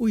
อุ้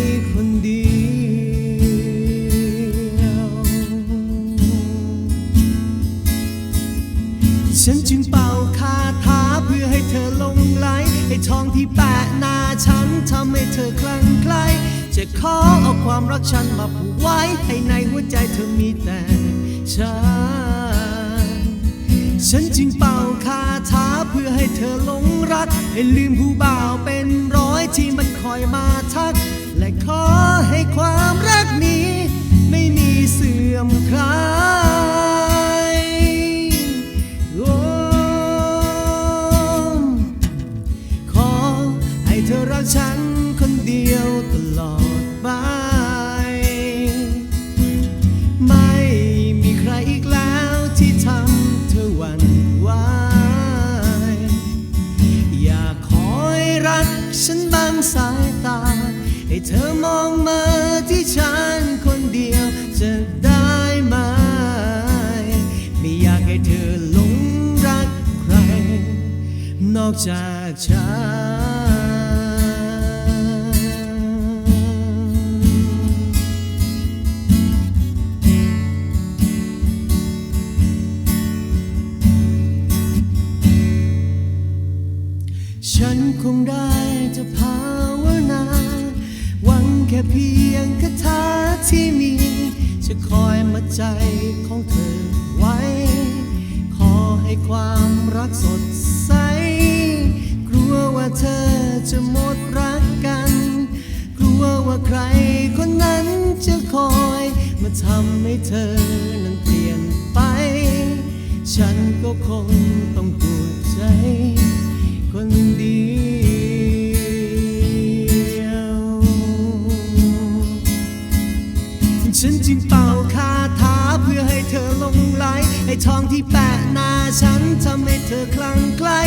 ทำให้เธอคลั่งไคล้จะขอเอาความรักฉันมาผูกไว้ ให้ในหัวใจเธอมีแต่ฉัน ฉันจึงเป่าคาถาเพื่อให้เธอหลงรัก ให้ลืมผู้บ่าวเป็นร้อยที่มันคอยมาทัก และขอให้ความ ฉันคนเดียวตลอดไป ไม่มีใครอีกแล้วที่ทำเธอหวั่นไหวอยากคอยรักฉันบางสายตา ให้เธอมองมาที่ฉันคนเดียวจะได้ไหม ไม่อยากให้เธอหลงรักใคร นอกจากฉัน คงได้จะภาวนา หวังแค่เพียงคาถาที่มี จะคอยมาใจของเธอไว้ ขอให้ความรักสดใส กลัวว่าเธอจะหมดรักกัน กลัวว่าใครคนนั้นจะคอยมาทำให้เธอนั้นเปลี่ยนไป ฉันก็คง ไอทองที่แปะหน้าฉันทำให้เธอคลั่งไคล้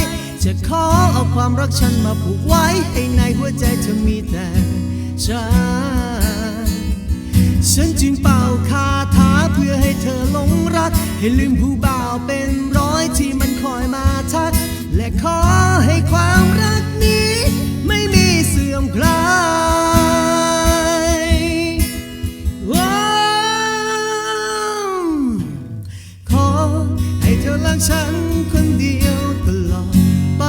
จะขอเอาความรักฉันมาผูกไว้ ให้ในหัวใจเธอมีแต่ฉัน ฉันจึงเป่าคาถาเพื่อให้เธอหลงรัก ให้ลืมผู้บ่าวเป็นร้อยที่มันคอยมาทัก ให้เธอรักฉันคนเดียวตลอดไป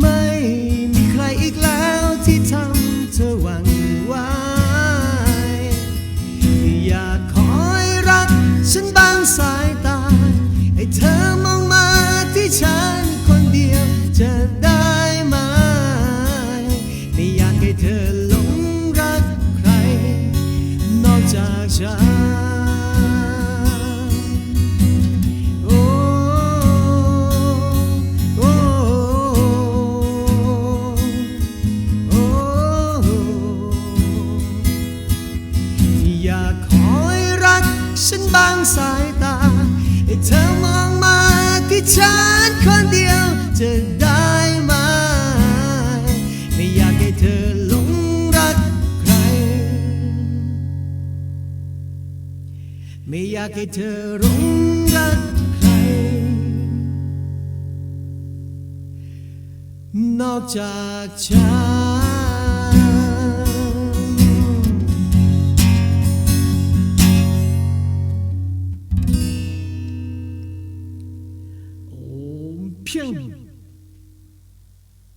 ไม่มีใครอีกแล้วที่ทำ ฉันบางสายตา ให้เธอมองมาที่ฉันคนเดียวจะได้ไหม ไม่อยากให้เธอหลงรักใคร ไม่อยากให้เธอหลงรักใคร นอกจากฉัน się